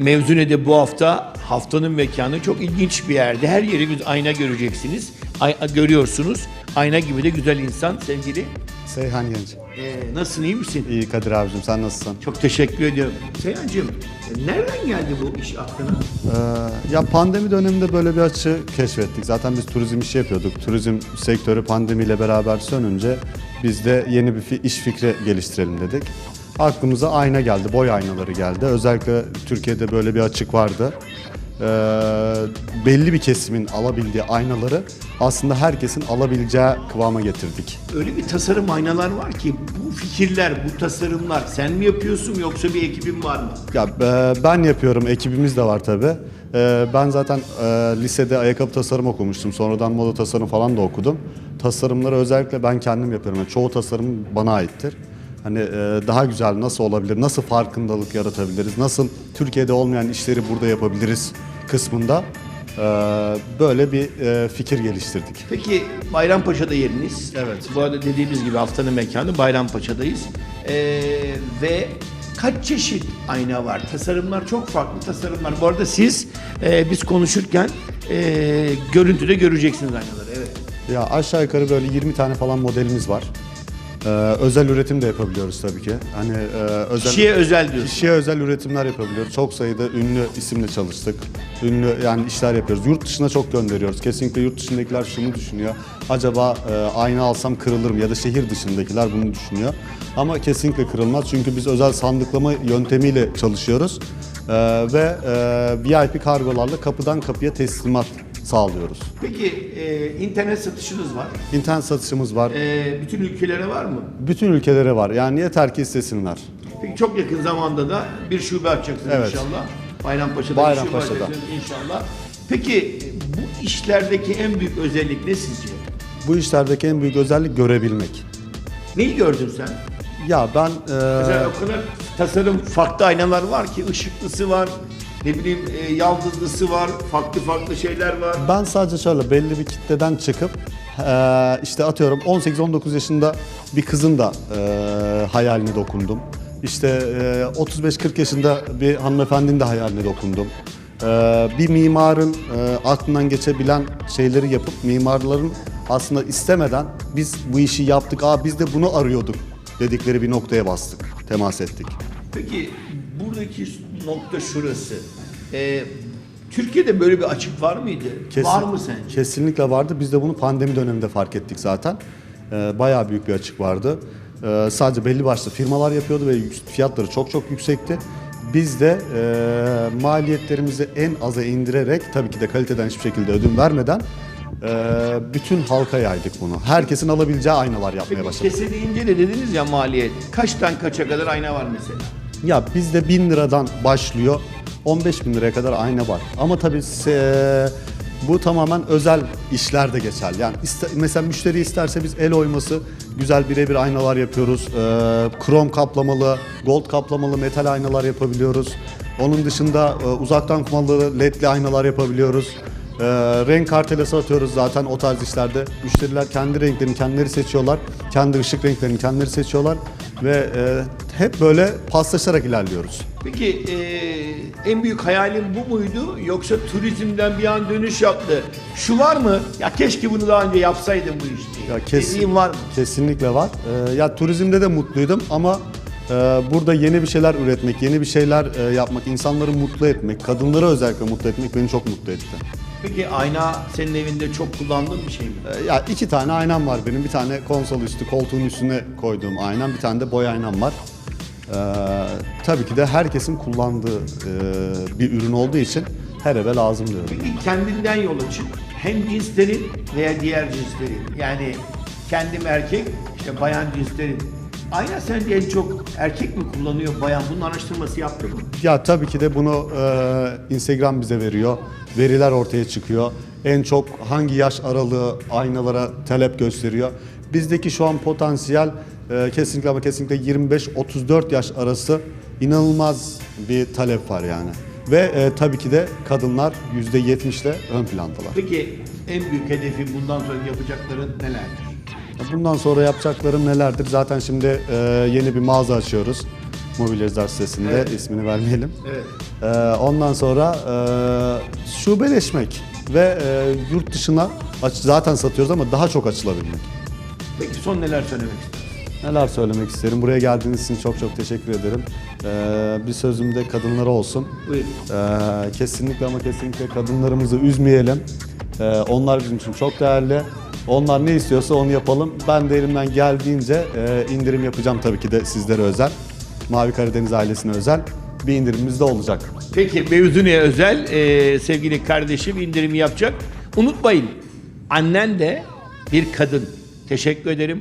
Mevzune'de bu hafta haftanın mekanı çok ilginç bir yerde. Her yeri bir ayna göreceksiniz. Ay- görüyorsunuz. Ayna gibi de güzel insan sevgili. Seyhan Genç. Ee, nasılsın iyi misin? İyi Kadir abicim sen nasılsın? Çok teşekkür ediyorum. Seyhancığım nereden geldi bu iş aklına? Ee, ya pandemi döneminde böyle bir açı keşfettik. Zaten biz turizm işi yapıyorduk. Turizm sektörü pandemiyle beraber sönünce biz de yeni bir iş fikri geliştirelim dedik. Aklımıza ayna geldi, boy aynaları geldi. Özellikle Türkiye'de böyle bir açık vardı. Ee, belli bir kesimin alabildiği aynaları aslında herkesin alabileceği kıvama getirdik. Öyle bir tasarım aynalar var ki bu fikirler, bu tasarımlar sen mi yapıyorsun yoksa bir ekibin var mı? Ya e, ben yapıyorum, ekibimiz de var tabi. Ben zaten e, lisede ayakkabı tasarım okumuştum. Sonradan moda tasarım falan da okudum. Tasarımları özellikle ben kendim yapıyorum. Yani çoğu tasarım bana aittir. Hani e, daha güzel nasıl olabilir, nasıl farkındalık yaratabiliriz, nasıl Türkiye'de olmayan işleri burada yapabiliriz kısmında e, böyle bir e, fikir geliştirdik. Peki Bayrampaşa'da yeriniz. Evet. Bu arada dediğimiz gibi haftanın mekanı Bayrampaşa'dayız. Ee, ve kaç çeşit ayna var? Tasarımlar çok farklı tasarımlar. Bu arada siz e, biz konuşurken e, görüntüde göreceksiniz aynaları. Evet. Ya aşağı yukarı böyle 20 tane falan modelimiz var. Ee, özel üretim de yapabiliyoruz tabii ki. Hani e, özel Kişiye özel diyorsun. Kişiye özel üretimler yapabiliyoruz. Çok sayıda ünlü isimle çalıştık. Ünlü yani işler yapıyoruz. Yurt dışına çok gönderiyoruz. Kesinlikle yurt dışındakiler şunu düşünüyor. Acaba e, ayna alsam kırılır mı? Ya da şehir dışındakiler bunu düşünüyor. Ama kesinlikle kırılmaz. Çünkü biz özel sandıklama yöntemiyle çalışıyoruz. E, ve e, VIP kargolarla kapıdan kapıya teslimat sağlıyoruz. Peki e, internet satışınız var. İnternet satışımız var. E, bütün ülkelere var mı? Bütün ülkelere var. Yani yeter ki istesinler. Peki çok yakın zamanda da bir şube açacaksınız Evet. inşallah. Bayrampaşa'da, Bayrampaşa'da. bir şube açacaksınız inşallah. Peki bu işlerdeki en büyük özellik ne sizce? Bu işlerdeki en büyük özellik görebilmek. Neyi gördün sen? Ya ben e, Mesela o kadar tasarım farklı aynalar var ki ışıklısı var, ne bileyim e, yaldızlısı var, farklı farklı şeyler var. Ben sadece şöyle belli bir kitleden çıkıp eee, işte atıyorum 18-19 yaşında bir kızın da eee, hayaline dokundum. İşte eee, 35-40 yaşında bir hanımefendinin de hayaline dokundum. Eee, bir mimarın eee, aklından geçebilen şeyleri yapıp mimarların aslında istemeden biz bu işi yaptık, aa biz de bunu arıyorduk dedikleri bir noktaya bastık, temas ettik. Peki buradaki nokta şurası. E, Türkiye'de böyle bir açık var mıydı? Kesin- Var mı sence? Kesinlikle vardı. Biz de bunu pandemi döneminde fark ettik zaten. Ee, bayağı büyük bir açık vardı. Ee, sadece belli başlı firmalar yapıyordu ve fiyatları çok çok yüksekti. Biz de e, maliyetlerimizi en aza indirerek tabii ki de kaliteden hiçbir şekilde ödün vermeden e, bütün halka yaydık bunu. Herkesin alabileceği aynalar yapmaya Peki başladık. kese deyince de dediniz ya maliyet. Kaçtan kaça kadar ayna var mesela? Ya bizde 1000 liradan başlıyor. 15 bin liraya kadar ayna var. Ama tabii bu tamamen özel işlerde geçerli. Yani mesela müşteri isterse biz el oyması güzel birebir aynalar yapıyoruz. Ee, krom kaplamalı, gold kaplamalı metal aynalar yapabiliyoruz. Onun dışında e, uzaktan kumandalı ledli aynalar yapabiliyoruz. Ee, renk kartelesi atıyoruz zaten o tarz işlerde. Müşteriler kendi renklerini kendileri seçiyorlar. Kendi ışık renklerini kendileri seçiyorlar. Ve e, hep böyle paslaşarak ilerliyoruz. Peki e, en büyük hayalin bu muydu yoksa turizmden bir an dönüş yaptı? Şu var mı? Ya keşke bunu daha önce yapsaydım bu işi. Ya kesin- var mı? Kesinlikle var. Ee, ya turizmde de mutluydum ama e, burada yeni bir şeyler üretmek, yeni bir şeyler e, yapmak, insanları mutlu etmek, kadınları özellikle mutlu etmek beni çok mutlu etti. Peki ayna senin evinde çok kullandığın bir şey mi? Ee, ya iki tane aynam var benim. Bir tane konsol üstü, koltuğun üstüne koyduğum aynam, bir tane de boy aynam var. Ee, tabii ki de herkesin kullandığı e, bir ürün olduğu için her eve lazım diyorum. Peki kendinden yola çık. Hem cinslerin veya diğer cinslerin. Yani kendim erkek, işte bayan cinslerin. Ayna sence en çok erkek mi kullanıyor bayan? Bunun araştırması yaptın mı? Ya tabii ki de bunu e, Instagram bize veriyor. Veriler ortaya çıkıyor. En çok hangi yaş aralığı aynalara talep gösteriyor. Bizdeki şu an potansiyel e, kesinlikle ama kesinlikle 25-34 yaş arası inanılmaz bir talep var yani. Ve e, tabii ki de kadınlar %70'le ön plandalar. Peki en büyük hedefin bundan sonra yapacakların nelerdir? Bundan sonra yapacaklarım nelerdir? Zaten şimdi e, yeni bir mağaza açıyoruz. Mobilyacılar sitesinde Evet. ismini vermeyelim. Evet. Ee, ondan sonra e, şubeleşmek ve e, yurt dışına aç- zaten satıyoruz ama daha çok açılabilmek. Peki son neler söylemek istersiniz? Neler söylemek isterim? Buraya geldiğiniz için çok çok teşekkür ederim. Ee, bir sözüm de kadınlara olsun. Ee, kesinlikle ama kesinlikle kadınlarımızı üzmeyelim. Ee, onlar bizim için çok değerli. Onlar ne istiyorsa onu yapalım. Ben de elimden geldiğince e, indirim yapacağım tabii ki de sizlere özel. Mavi Karadeniz ailesine özel bir indirimimiz de olacak. Peki Mevzunu'ya özel e, sevgili kardeşim indirimi yapacak. Unutmayın annen de bir kadın. Teşekkür ederim.